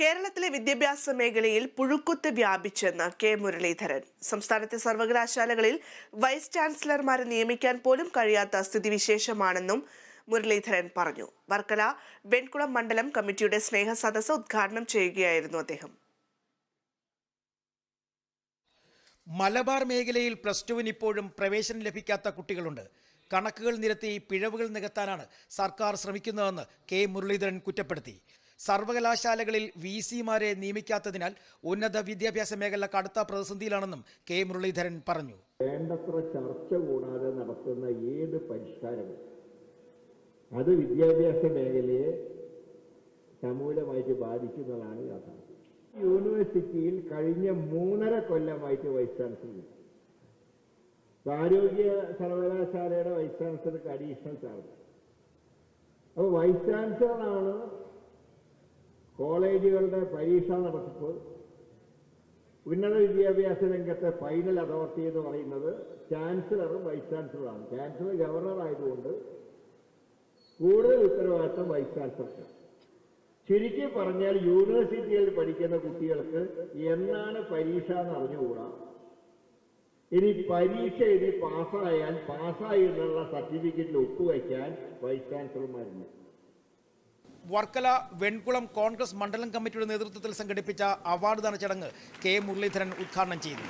കേരളത്തിലെ വിദ്യാഭ്യാസ മേഖലയിൽ പുഴുക്കുത്ത് വ്യാപിച്ചെന്ന് കെ മുരളീധരൻ. സംസ്ഥാനത്തെ സർവകലാശാലകളിൽ വൈസ് ചാൻസലർമാരെ നിയമിക്കാൻ പോലും കഴിയാത്ത സ്ഥിതിവിശേഷമാണെന്നും മുരളീധരൻ പറഞ്ഞു. വർക്കല വെൺകുളം മണ്ഡലം കമ്മിറ്റിയുടെ സ്നേഹ സദസ്സ് ഉദ്ഘാടനം ചെയ്യുകയായിരുന്നു അദ്ദേഹം. മലബാർ മേഖലയിൽ പ്ലസ് ടുവിന് ഇപ്പോഴും പ്രവേശനം ലഭിക്കാത്ത കുട്ടികളുണ്ട്. കണക്കുകൾ നിരത്തി പിഴവുകൾ നികത്താനാണ് സർക്കാർ ശ്രമിക്കുന്നതെന്ന് കെ മുരളീധരൻ കുറ്റപ്പെടുത്തി. സർവകലാശാലകളിൽ വി സിമാരെ നിയമിക്കാത്തതിനാൽ ഉന്നത വിദ്യാഭ്യാസ മേഖല കടുത്ത പ്രതിസന്ധിയിലാണെന്നും കെ മുരളീധരൻ പറഞ്ഞു. വേണ്ടത്ര ചർച്ച കൂടാതെ നടത്തുന്ന ഏത് പരിഷ്കാരവും അത് വിദ്യാഭ്യാസ മേഖലയെ സമൂലമായിട്ട് ബാധിക്കുന്നതാണ് യാഥാർത്ഥ്യം. യൂണിവേഴ്സിറ്റിയിൽ കഴിഞ്ഞ മൂന്നര കൊല്ലമായിട്ട് വൈസ് ചാൻസലർ ആരോഗ്യ സർവകലാശാലയുടെ വൈസ് ചാൻസലർക്ക് അഡീഷണൽ ചാർജ്. അപ്പോൾ വൈസ് ചാൻസലറാണ് കോളേജുകളുടെ പരീക്ഷാ നടത്തിപ്പ് ഉന്നത വിദ്യാഭ്യാസ രംഗത്തെ ഫൈനൽ അതോറിറ്റി എന്ന് പറയുന്നത് ചാൻസലറും വൈസ് ചാൻസലറാണ് ചാൻസലർ ഗവർണർ ആയതുകൊണ്ട് കൂടുതൽ ഉത്തരവാദിത്തം വൈസ് ചാൻസലർക്ക് ചുരുക്കി പറഞ്ഞാൽ യൂണിവേഴ്സിറ്റിയിൽ പഠിക്കുന്ന കുട്ടികൾക്ക് എന്നാണ് പരീക്ഷ എന്ന് അറിഞ്ഞുകൂടാ? ഇനി പരീക്ഷ എഴുതി പാസ്സായാൽ പാസ്സായി എന്നുള്ള സർട്ടിഫിക്കറ്റിൽ ഒപ്പുവയ്ക്കാൻ വൈസ് ചാൻസലർമാരില്ല വർക്കല വെൺകുളം കോൺഗ്രസ് മണ്ഡലം കമ്മിറ്റിയുടെ നേതൃത്വത്തിൽ സംഘടിപ്പിച്ച അവാർഡ് ദാന ചടങ്ങ് കെ മുരളീധരൻ ഉദ്ഘാടനം ചെയ്തു.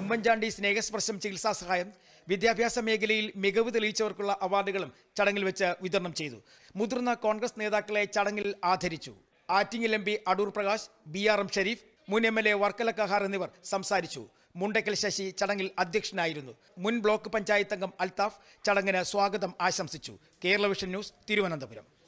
ഉമ്മൻചാണ്ടി സ്നേഹസ്പർശം ചികിത്സാ സഹായം വിദ്യാഭ്യാസ മേഖലയിൽ മികവ് തെളിയിച്ചവർക്കുള്ള അവാർഡുകളും ചടങ്ങിൽ വെച്ച് വിതരണം ചെയ്തു. മുതിർന്ന കോൺഗ്രസ് നേതാക്കളെ ചടങ്ങിൽ ആദരിച്ചു. Attingal M P Adoor Prakash B R M Shareef മുൻ M L A Varkala Kahar എന്നിവർ സംസാരിച്ചു. മുണ്ടക്കൽ ശശി ചടങ്ങിൽ അധ്യക്ഷനായിരുന്നു. മുൻ ബ്ലോക്ക് പഞ്ചായത്ത് അംഗം അൽത്താഫ് ചടങ്ങിന് സ്വാഗതം ആശംസിച്ചു. Kerala vision news Thiruvananthapuram.